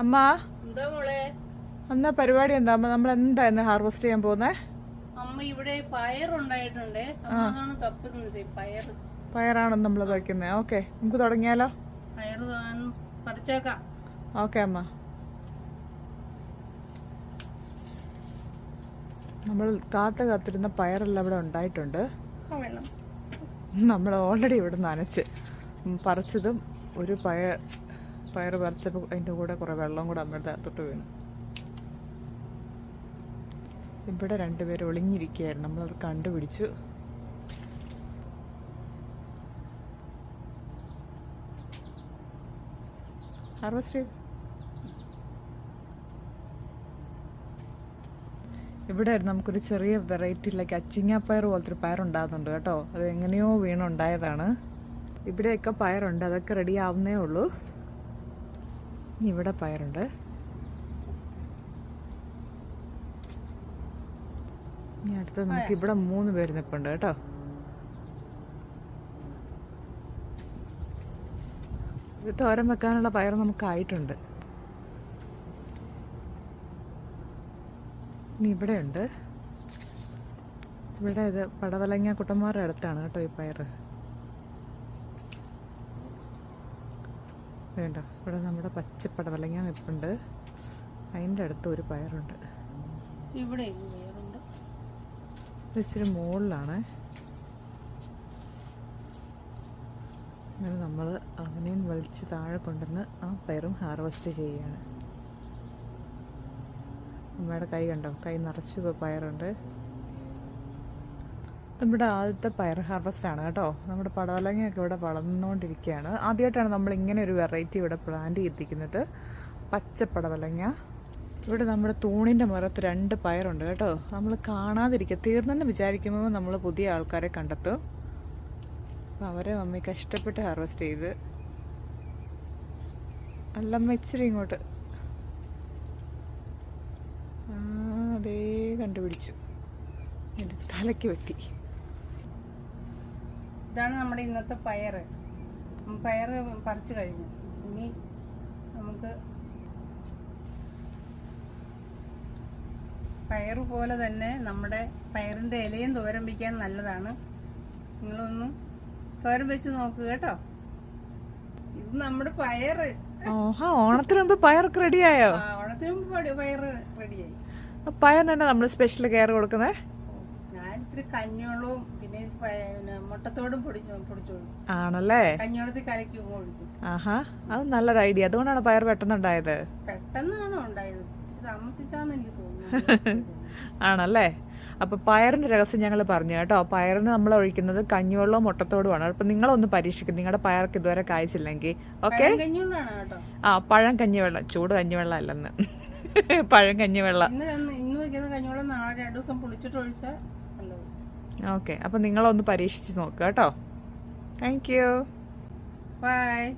അമ്മ? എന്താ മോളെ? അന്ന പരിപാടി എന്താ? അമ്മ നമ്മൾ എന്താ ഇന്ന് ഹാർവെസ്റ്റ് ചെയ്യാൻ പോകുന്നേ അമ്മ ഇവിടെ പയറുണ്ടായിട്ടുണ്ട്. ഉണ്ടായിട്ടുണ്ട് അതാണ് തപ്പുന്നത് പയർ പയറാണ് നമ്മൾ വയ്ക്കുന്നത് ഓക്കെ. നമുക്ക് തുടങ്ങിയാലോ? പയർ പറിച്ചേക്കാം. ഓക്കെ അമ്മ. നമ്മൾ കാത്ത കാത്തിരുന്ന പയറെല്ലാം ഇവിടെ ഉണ്ടായിട്ടുണ്ട്. നമ്മൾ ഓൾറെഡി ഇവിടെ നനച്ച്. പറിച്ചതും ഒരു പയർ പയർ പറിച്ചപ്പോൾ അതിന്റെ കൂടെ കുറേ വെള്ളം കൂടെ അമ്മയുടെ അകത്തോട്ട് വീണു. ഇവിടെ രണ്ടുപേരും ഒളിഞ്ഞിരിക്കുകയായിരുന്നു. നമ്മളത് കണ്ടുപിടിച്ചു. ഹാർവസ്റ്റ്? ഇവിടെ നമുക്കൊരു ചെറിയ വെറൈറ്റി വെറൈറ്റിയിലേക്ക് അച്ചിങ്ങാപ്പയർ പോലത്തെ ഒരു പയർ ഉണ്ടാകുന്നുണ്ട് കേട്ടോ. അത് എങ്ങനെയോ വീണുണ്ടായതാണ്. ഇവിടെയൊക്കെ പയറുണ്ട്. അതൊക്കെ റെഡി ആവുന്നേ ഉള്ളൂ. ഇവിടെ പയറുണ്ട്. ഇനി അടുത്ത് നമുക്ക് ഇവിടെ മൂന്ന് പേര് നിൽപ്പുണ്ട് കേട്ടോ. ഇത് തോരൻ വെക്കാനുള്ള പയർ നമുക്കായിട്ടുണ്ട് ഇനി ഇവിടെയുണ്ട് ഇവിടെ ഇത് പടവലങ്ങ കുട്ടന്മാരുടെ അടുത്താണ് കേട്ടോ ഈ പയറ്. വേണ്ട. ഇവിടെ നമ്മുടെ പച്ച പടവലങ്ങ നിൽപ്പുണ്ട് അതിന്റെ അടുത്ത് ഒരു പയറുണ്ട്. ഇവിടെ ഇച്ചിരി മുകളിലാണ്. അങ്ങനെ നമ്മൾ അവനെയും വലിച്ച് താഴെ കൊണ്ടുവന്ന് ആ പയറും ഹാർവെസ്റ്റ് ചെയ്യുകയാണ്. അമ്മയുടെ കൈ കണ്ടോ? കൈ നിറച്ച് പയറുണ്ട്. നമ്മുടെ ആദ്യത്തെ പയർ ഹാർവസ്റ്റ് ആണ് കേട്ടോ. നമ്മുടെ പടവലങ്ങയൊക്കെ ഇവിടെ വളർന്നുകൊണ്ടിരിക്കുകയാണ്. ആദ്യമായിട്ടാണ് നമ്മൾ ഇങ്ങനെ ഒരു വെറൈറ്റി ഇവിടെ പ്ലാന്റ് ചെയ്തിരിക്കുന്നത്. പച്ച പടവലങ്ങ ഇവിടെ നമ്മുടെ തൂണിന്റെ മുറത്ത് രണ്ട് പയറുണ്ട് കേട്ടോ. നമ്മൾ കാണാതിരിക്കുക തീർന്നെന്ന് വിചാരിക്കുമ്പോൾ നമ്മൾ പുതിയ ആൾക്കാരെ കണ്ടെത്തും. അപ്പം അവരെ മമ്മി കഷ്ടപ്പെട്ട് ഹാർവസ്റ്റ് ചെയ്ത്. അല്ലമ്മ ഇച്ചിരി ഇങ്ങോട്ട്. അതേ കണ്ടുപിടിച്ചു. തലയ്ക്ക് പറ്റി. ഇതാണ് നമ്മുടെ ഇന്നത്തെ പയർ പയർ പറിച്ചു കഴിഞ്ഞു. ഇനി നമുക്ക് പയർ പോലെ തന്നെ നമ്മുടെ പയറിന്റെ ഇലയും തോരൻ വയ്ക്കാൻ നല്ലതാണ്. നിങ്ങളൊന്ന് തോരൻ വെച്ച് നോക്കുക കേട്ടോ. ഇത് നമ്മുടെ പയറ്. ഓഹാ ഓണത്തിന് മുമ്പ് പയറൊക്കെ റെഡിയായോ? ഓണത്തിന് മുമ്പ് പയർ റെഡിയായി. പയറിനെ പയറിന് നമ്മൾ സ്പെഷ്യൽ കെയർ കൊടുക്കുന്നത് ഞാൻ ഇത്തിരി കഞ്ഞോളവും പിന്നെ പിന്നെ മുട്ടത്തോടും പൊടിച്ചു പൊടിച്ചോളും ആണല്ലേ? കഞ്ഞോളത്തിൽ കലക്കി ആഹാ അത് നല്ലൊരു ഐഡിയ. അതുകൊണ്ടാണ് പയർ പെട്ടെന്നുണ്ടായത്. പെട്ടെന്നാണോ ഉണ്ടായത്. താമസിച്ചാന്ന് എനിക്ക് തോന്നുന്നു. ആണല്ലേ? അപ്പൊ പയറിന്റെ രഹസ്യം ഞങ്ങൾ പറഞ്ഞു കേട്ടോ. പയറിന് നമ്മൾ ഒഴിക്കുന്നത് കഞ്ഞിവെള്ളവും മുട്ടത്തോടുമാണ്. അപ്പൊ നിങ്ങളൊന്ന് പരീക്ഷിക്കും. നിങ്ങളുടെ പയർക്ക് ഇതുവരെ കായ്ച്ചില്ലെങ്കിൽ. ഓക്കെ? ആ പഴം കഞ്ഞിവെള്ളം. ചൂട് കഞ്ഞിവെള്ളം അല്ലെന്ന്. പഴം കഞ്ഞിവെള്ളം. ഇന്ന് ഇന്ന് വെക്കുന്ന കഞ്ഞിവെള്ളം നാളെ രണ്ടു ദിവസം പൊളിച്ചിട്ട് ഒഴിച്ചാൽ ഓക്കെ അപ്പം നിങ്ങളൊന്ന് പരീക്ഷിച്ച് നോക്കുക കേട്ടോ. Thank you by